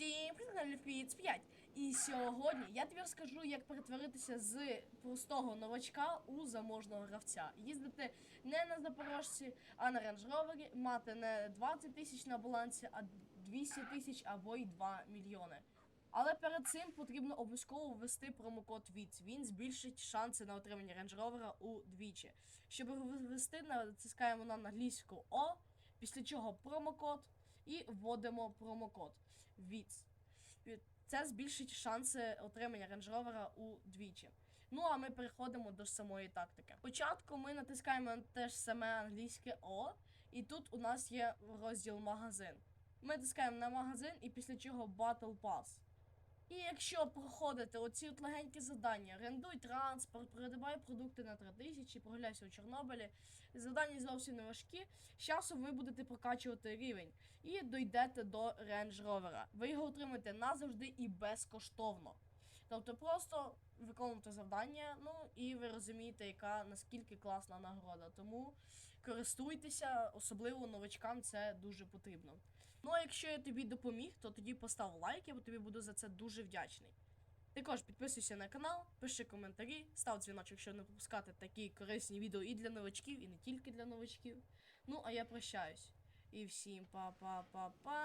Всім привіт, Фіц 5. І сьогодні я тобі розкажу, як перетворитися з простого новачка у заможного гравця. Їздити не на Запорожці, а на Range Rover, мати не 20 тисяч на балансі, а 200 тисяч або й 2 мільйони. Але перед цим потрібно обов'язково ввести промокод VITS. Він збільшить шанси на отримання Range Rover удвічі. Щоб ввести, натискаємо на англійську О, після чого промокод і вводимо промокод VITS. Це збільшить шанси отримання Range Rover удвічі. Ну а ми переходимо до самої тактики. Спочатку ми натискаємо на те ж саме англійське О, і тут у нас є розділ магазин. Ми натискаємо на магазин і після чого Battle Pass. І якщо проходите оці от легенькі завдання, рендуй транспорт, передавай продукти на 3000, прогуляйся у Чорнобилі. Завдання зовсім не важкі. З часом ви будете прокачувати рівень і дійдете до Range Rover. Ви його отримаєте назавжди і безкоштовно. Тобто просто виконуєте завдання, ну і ви розумієте, яка наскільки класна нагорода. Тому користуйтеся, особливо новачкам це дуже потрібно. Ну а якщо я тобі допоміг, то тоді постав лайк, я тобі буду за це дуже вдячний. Також підписуйся на канал, пиши коментарі, став дзвіночок, щоб не пропускати такі корисні відео і для новачків, і не тільки для новачків. Ну, а я прощаюсь. І всім па-па-па-па.